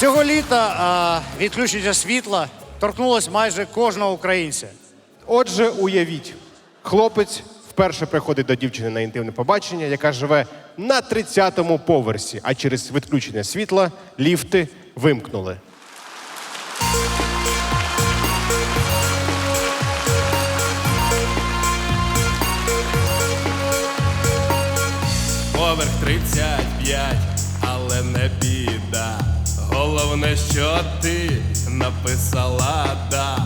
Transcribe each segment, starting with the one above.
Цього літа а, відключення світла торкнулось майже кожного українця. Отже, уявіть, хлопець вперше приходить до дівчини на інтимне побачення, яка живе на 30-му поверсі, а через відключення світла ліфти вимкнули. Поверх 35, але не біда. Головне, що ти написала да.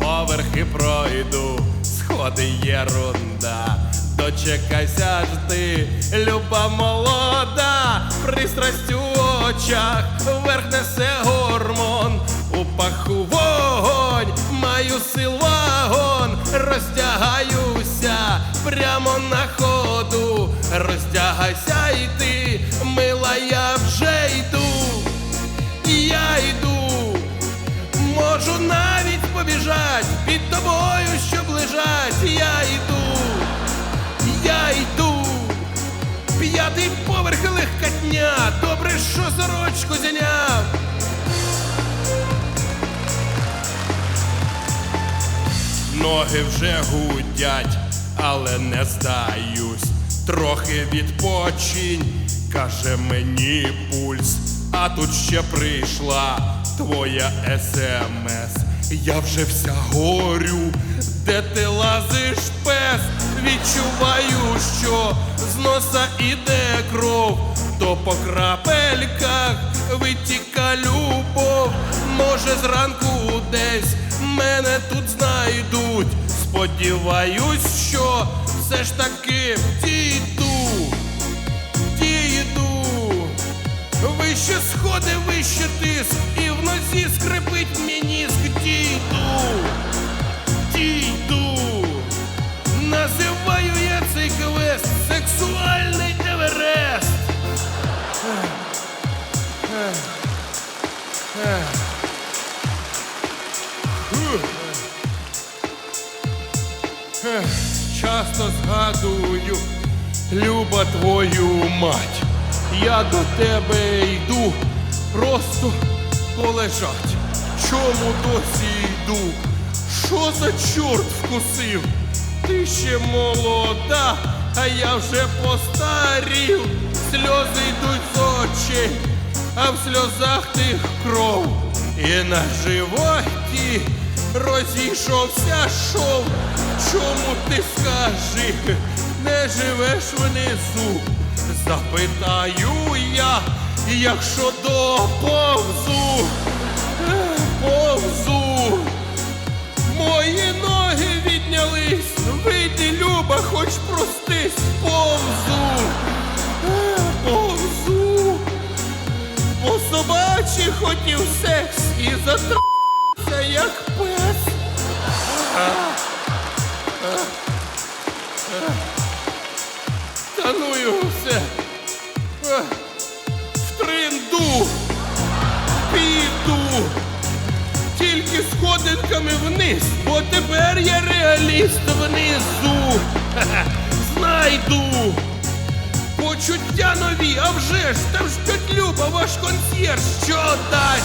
Поверхи пройду, сходи єрунда. Дочекайся ж ти, люба молода, пристрасть у очах, вверх несе гормон, у паху вогонь, маю сил вагон, роздягаюся прямо на ходу, роздягайся і ти, під тобою, щоб лежать, я йду, я йду. П'ятий поверх легкотня, добре, що сорочку зняв. Ноги вже гудять, але не здаюсь. Трохи відпочинь, каже мені пульс. А тут ще прийшла твоя смс. Я вже вся горю, де ти лазиш пес. Відчуваю, що з носа іде кров, то по крапельках витіка любов. Може, зранку десь мене тут знайдуть. Сподіваюсь, що все ж таки дійду, дійду. Вище сходи, вище тиск, Часто згадую, люба твою мать. Я до тебе йду, просто полежать. Чому досі йду? Що за чорт вкусив? Ти ще молода, а я вже постарів. Сльози йдуть з очей, а в сльозах тих кров. І на животі розійшовся шов. Чому ти скажи, не живеш внизу? Запитаю я, якщо доповзу, повзу. Мої ноги віднялись, вийди, Люба, хоч простись, повзу, повзу. По собачі хотів секс і як пес. Та ну його все. Е, В тринду. Піду. Тільки сходинками вниз, бо тепер я реаліст внизу. Знайду. Почуття нові, а вже ж, там ж тьоть Люба, ваш консьєрж, що дасть?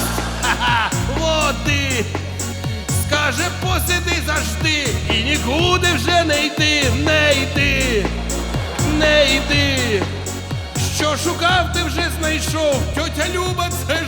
Скаже, посиди завжди і нікуди вже не йди, не йди, не йди. Що шукав, ти вже знайшов. Тьотя Люба, це.